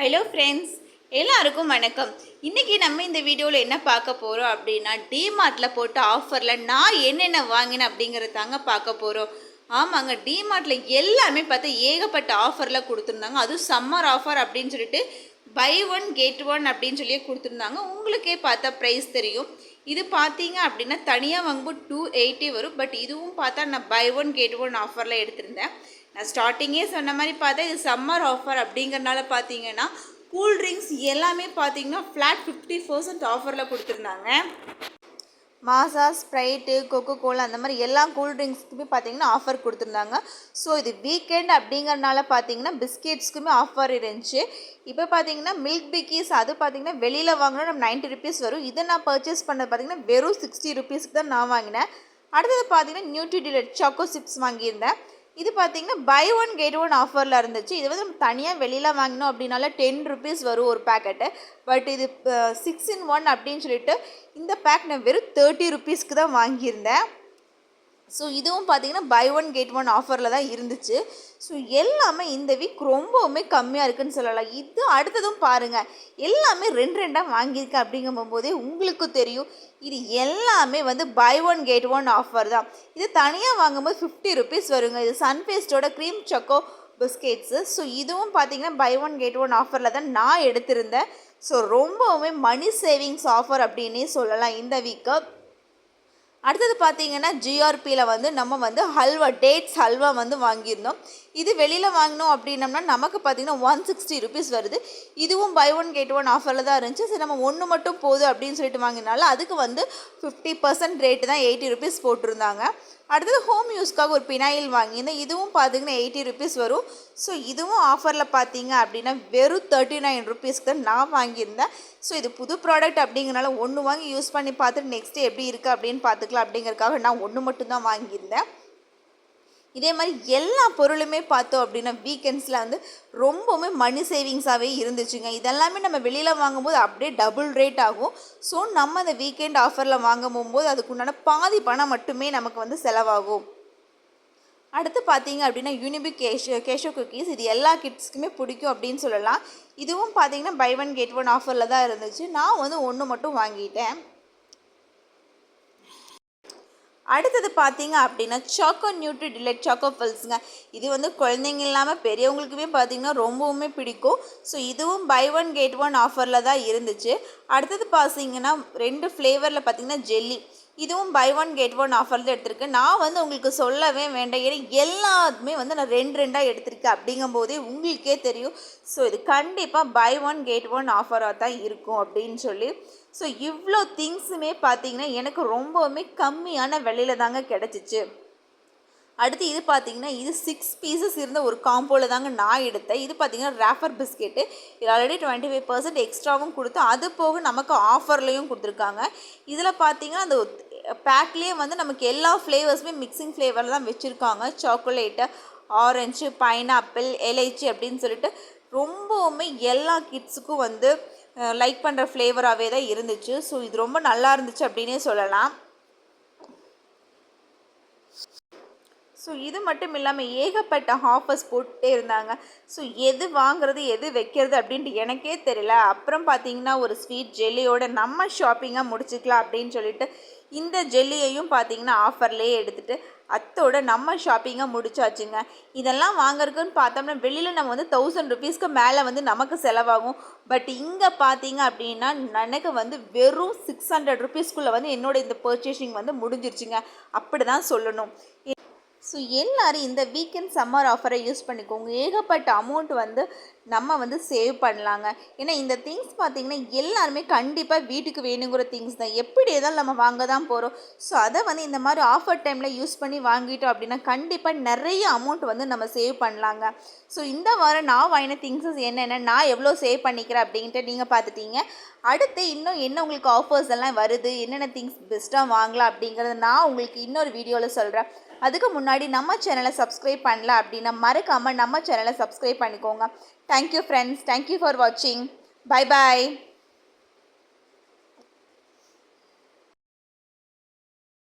Hello friends எல்லாருக்கும் வணக்கம். இன்றைக்கி நம்ம இந்த வீடியோவில் என்ன பார்க்க போகிறோம் அப்படின்னா டிமார்ட்டில் போட்ட ஆஃபரில் நான் என்னென்ன வாங்கினேன் அப்படிங்கிறத தாங்க பார்க்க போகிறோம் ஆமாங்க டிமார்ட்டில் எல்லாமே பார்த்தா ஏகப்பட்ட ஆஃபரில் கொடுத்துருந்தாங்க. அதுவும் சம்மர் ஆஃபர் அப்படின்னு சொல்லிட்டு பை ஒன் கெட் ஒன் அப்படின்னு சொல்லி கொடுத்துருந்தாங்க. உங்களுக்கே பார்த்தா ப்ரைஸ் தெரியும். இது பார்த்தீங்க அப்படின்னா தனியாக வாங்கும்போது டூ எயிட்டி வரும். பட் இதுவும் பார்த்தா நான் பை ஒன் கெட் ஒன் ஆஃபரில் எடுத்திருந்தேன். நான் ஸ்டார்டிங்கே சொன்ன மாதிரி பார்த்தா இது சம்மர் ஆஃபர் அப்படிங்கிறனால பார்த்தீங்கன்னா கூல் ட்ரிங்க்ஸ் எல்லாமே பார்த்தீங்கன்னா ஃப்ளாட் ஃபிஃப்டி பர்சன்ட் ஆஃபரில் கொடுத்துருந்தாங்க. மாசா ஸ்ப்ரைட்டு கொக்கோ கோலா அந்த மாதிரி எல்லா கூல் ட்ரிங்க்ஸ்க்குமே பார்த்தீங்கன்னா ஆஃபர் கொடுத்துருந்தாங்க. ஸோ இது வீக்கெண்ட் அப்படிங்கிறனால பார்த்தீங்கன்னா பிஸ்கெட்ஸ்க்குமே ஆஃபர் இருந்துச்சு. இப்போ பார்த்தீங்கன்னா மில்க் பிக்கீஸ் அது பார்த்தீங்கன்னா வெளியில் வாங்கினா நம்ம நைன்ட்டி ருபீஸ் வரும். இதை நான் பர்ச்சேஸ் பண்ணது பார்த்தீங்கன்னா வெறும் சிக்ஸ்டி ருபீஸ்க்கு தான் நான் வாங்கினேன். அடுத்தது பார்த்தீங்கன்னா நியூட்ரி டிலட் சாக்கோ சிப்ஸ் வாங்கியிருந்தேன். இது பார்த்தீங்கன்னா பை ஒன் கெட் ஒன் ஆஃபரில் இருந்துச்சு. இது வந்து நம்ம தனியாக வெளியில் வாங்கினோம் அப்படின்னால டென் ருபீஸ் வரும் ஒரு பேக்கெட்டு பட் இது சிக்ஸ் இன் ஒன் அப்படின்னு சொல்லிட்டு இந்த பேக் நான் வெறும் தேர்ட்டி ருபீஸ்க்கு தான் வாங்கியிருந்தேன். ஸோ இதுவும் பார்த்தீங்கன்னா பை ஒன் கெட் ஒன் ஆஃபரில் தான் இருந்துச்சு. ஸோ எல்லாமே இந்த வீக் ரொம்பவுமே கம்மியாக இருக்குதுன்னு சொல்லலாம். இது அடுத்ததும் பாருங்கள் எல்லாமே ரெண்டு ரெண்டாக வாங்கியிருக்கேன் அப்படிங்கும் போதே உங்களுக்கு தெரியும். இது எல்லாமே வந்து buy one get one offer தான். இது தனியாக வாங்கும்போது ஃபிஃப்டி ருபீஸ் வருங்க. இது சன்ஃபேஸ்டோட க்ரீம் சக்கோ பிஸ்கெட்ஸு ஸோ இதுவும் பார்த்தீங்கன்னா பை ஒன் கெட் ஒன் ஆஃபரில் தான் நான் எடுத்திருந்தேன். ஸோ ரொம்பவுமே மணி சேவிங்ஸ் ஆஃபர் அப்படின்னே சொல்லலாம் இந்த வீக்கு அடுத்தது பார்த்தீங்கன்னா ஜிஆர்பியில் வந்து நம்ம வந்து ஹல்வா டேட்ஸ் ஹல்வா வந்து வாங்கியிருந்தோம். இது வெளியில் வாங்கினோம் அப்படின்னம்னா நமக்கு பார்த்தீங்கன்னா ஒன் சிக்ஸ்டி ருபீஸ் வருது. இதுவும் பை ஒன் கெட் ஒன் ஆஃபரில் தான் இருந்துச்சு. சரி நம்ம ஒன்று மட்டும் போதும் அப்படின்னு சொல்லிட்டு வாங்கினால அதுக்கு வந்து ஃபிஃப்டி பர்சன்ட் ரேட்டு தான் எயிட்டி ருபீஸ் போட்டிருந்தாங்க. அடுத்தது ஹோம் யூஸ்க்காக ஒரு பினாயில் வாங்கியிருந்தேன். இதுவும் பார்த்தீங்கன்னா எயிட்டி ருபீஸ் வரும். ஸோ இதுவும் ஆஃபரில் பார்த்தீங்க அப்படின்னா வெறும் தேர்ட்டி நைன் ருபீஸ்க்கு தான் நான் வாங்கியிருந்தேன். ஸோ இது புது ப்ராடக்ட் அப்படிங்கிறனால ஒன்று வாங்கி யூஸ் பண்ணி பார்த்துட்டு நெக்ஸ்ட்டு எப்படி இருக்குது அப்படின்னு பார்த்துக்கலாம் அப்படிங்கிறதுக்காக நான் ஒன்று மட்டும்தான் வாங்கியிருந்தேன். இதே மாதிரி எல்லா பொருளுமே பார்த்தோம் அப்படின்னா வீக்கெண்ட்ஸில் வந்து ரொம்பவுமே மணி சேவிங்ஸாகவே இருந்துச்சுங்க. இதெல்லாமே நம்ம வெளியில் வாங்கும்போது அப்படியே டபுள் ரேட் ஆகும். ஸோ நம்ம அந்த வீக்கெண்ட் ஆஃபரில் வாங்கும் போகும்போது அதுக்குண்டான பாதி பணம் மட்டுமே நமக்கு வந்து செலவாகும். அடுத்து பார்த்தீங்க அப்படின்னா யூனிபிக் கேஷோ கேஷோ குக்கீஸ் இது எல்லா கிட்ஸ்க்குமே பிடிக்கும் அப்படின்னு சொல்லலாம். இதுவும் பார்த்தீங்கன்னா பை ஒன் கெட் ஒன் ஆஃபரில் தான் இருந்துச்சு. நான் வந்து ஒன்று மட்டும் வாங்கிட்டேன். அடுத்தது பார்த்தீங்க அப்படின்னா சாக்கோ நியூட்ரி டிலைட் சாக்கோ ஃபில்ஸுங்க இது வந்து குழந்தைங்க இல்லாமல் பெரியவங்களுக்குமே பார்த்தீங்கன்னா ரொம்பவுமே பிடிக்கும். ஸோ இதுவும் பை ஒன் கெட் ஒன் ஆஃபரில் தான் இருந்துச்சு. அடுத்தது பார்த்தீங்கன்னா ரெண்டு ஃப்ளேவரில் பார்த்தீங்கன்னா ஜெல்லி இதுவும் buy one get one offer தான் எடுத்திருக்கேன் நான் வந்து உங்களுக்கு சொல்லவே வேண்டாம். ஏன்னா எல்லாத்துமே வந்து நான் ரெண்டு ரெண்டாக எடுத்திருக்கேன் அப்படிங்கும்போதே உங்களுக்கே தெரியும். ஸோ இது கண்டிப்பாக பை ஒன் கெட் ஒன் ஆஃபராக தான் இருக்கும் அப்படின்னு சொல்லி. ஸோ இவ்வளோ திங்ஸுமே பார்த்தீங்கன்னா எனக்கு ரொம்பவுமே கம்மியான விலையில தாங்க கிடச்சிச்சு. அடுத்து இது பார்த்தீங்கன்னா இது சிக்ஸ் பீசஸ் இருந்த ஒரு காம்போவில் தாங்க நான் எடுத்தேன். இது பார்த்தீங்கன்னா ரேஃபர் பிஸ்கெட்டு இது ஆல்ரெடி டுவெண்ட்டி ஃபைவ் பர்சன்ட் எக்ஸ்ட்ராவும் கொடுத்து அது போக நமக்கு ஆஃபர்லேயும் கொடுத்துருக்காங்க. இதில் பார்த்தீங்கன்னா அந்த பேக்லேயே வந்து நமக்கு எல்லா ஃப்ளேவர்ஸுமே மிக்சிங் ஃப்ளேவரில் தான் வச்சுருக்காங்க. சாக்லேட்டு ஆரஞ்சு பைனாப்பிள் எலைச்சி அப்படின்னு சொல்லிட்டு ரொம்பவுமே எல்லா கிட்ஸுக்கும் வந்து லைக் பண்ணுற ஃப்ளேவராகவே தான் இருந்துச்சு. ஸோ இது ரொம்ப நல்லா இருந்துச்சு அப்படின்னே சொல்லலாம். ஸோ இது மட்டும் இல்லாமல் ஏகப்பட்ட ஆஃபர்ஸ் போட்டுட்டே இருந்தாங்க. ஸோ எது வாங்குறது எது வைக்கிறது அப்படின்ட்டு எனக்கே தெரியல. அப்புறம் பார்த்தீங்கன்னா ஒரு ஸ்வீட் ஜெல்லியோட நம்ம ஷாப்பிங்காக முடிச்சுக்கலாம் அப்படின்னு சொல்லிட்டு இந்த ஜெல்லியையும் பார்த்தீங்கன்னா ஆஃபர்லேயே எடுத்துகிட்டு அத்தோட நம்ம ஷாப்பிங்காக முடிச்சாச்சுங்க. இதெல்லாம் வாங்குறதுக்குன்னு பார்த்தோம்னா வெளியில் நம்ம வந்து தௌசண்ட் ருபீஸ்க்கு மேலே வந்து நமக்கு செலவாகும். பட் இங்கே பார்த்தீங்க அப்படின்னா எனக்கு வந்து வெறும் சிக்ஸ் ஹண்ட்ரட் ருபீஸ்க்குள்ளே வந்து என்னோட இந்த பர்ச்சேசிங் வந்து முடிஞ்சிருச்சுங்க. அப்படி தான் சொல்லணும். ஸோ எல்லோரும் இந்த வீக்கெண்ட் சம்மர் ஆஃபரை யூஸ் பண்ணிக்கோங்க. ஏகப்பட்ட அமௌண்ட் வந்து நம்ம வந்து சேவ் பண்ணலாங்க. ஏன்னா இந்த திங்ஸ் பார்த்திங்கன்னா எல்லாருமே கண்டிப்பாக வீட்டுக்கு வேணுங்கிற திங்ஸ் தான். எப்படி ஏதாவது நம்ம வாங்க தான் போகிறோம் ஸோ அதை வந்து இந்த மாதிரி ஆஃபர் டைமில் யூஸ் பண்ணி வாங்கிட்டோம் அப்படின்னா கண்டிப்பாக நிறைய அமௌண்ட் வந்து நம்ம சேவ் பண்ணலாங்க. ஸோ இந்த வாரம் நான் வாங்கின திங்ஸஸ் என்னென்ன நான் எவ்வளோ சேவ் பண்ணிக்கிறேன் அப்படின்ட்டு நீங்கள் பார்த்துட்டீங்க அடுத்து இன்னும் என்ன உங்களுக்கு ஆஃபர்ஸ் எல்லாம் வருது? என்னென்ன திங்ஸ் பெஸ்ட்டாக வாங்கலாம் அப்படிங்கிறத நான் உங்களுக்கு இன்னொரு வீடியோவில் சொல்கிறேன் அதுக்கு முன்னாடி நம்ம சேனலை சப்ஸ்கிரைப் பண்ணல அப்படின்னா மறக்காமல் நம்ம சேனலை சப்ஸ்கிரைப் பண்ணிக்கோங்க. Thank you friends thank you for வாட்சிங் பை பாய்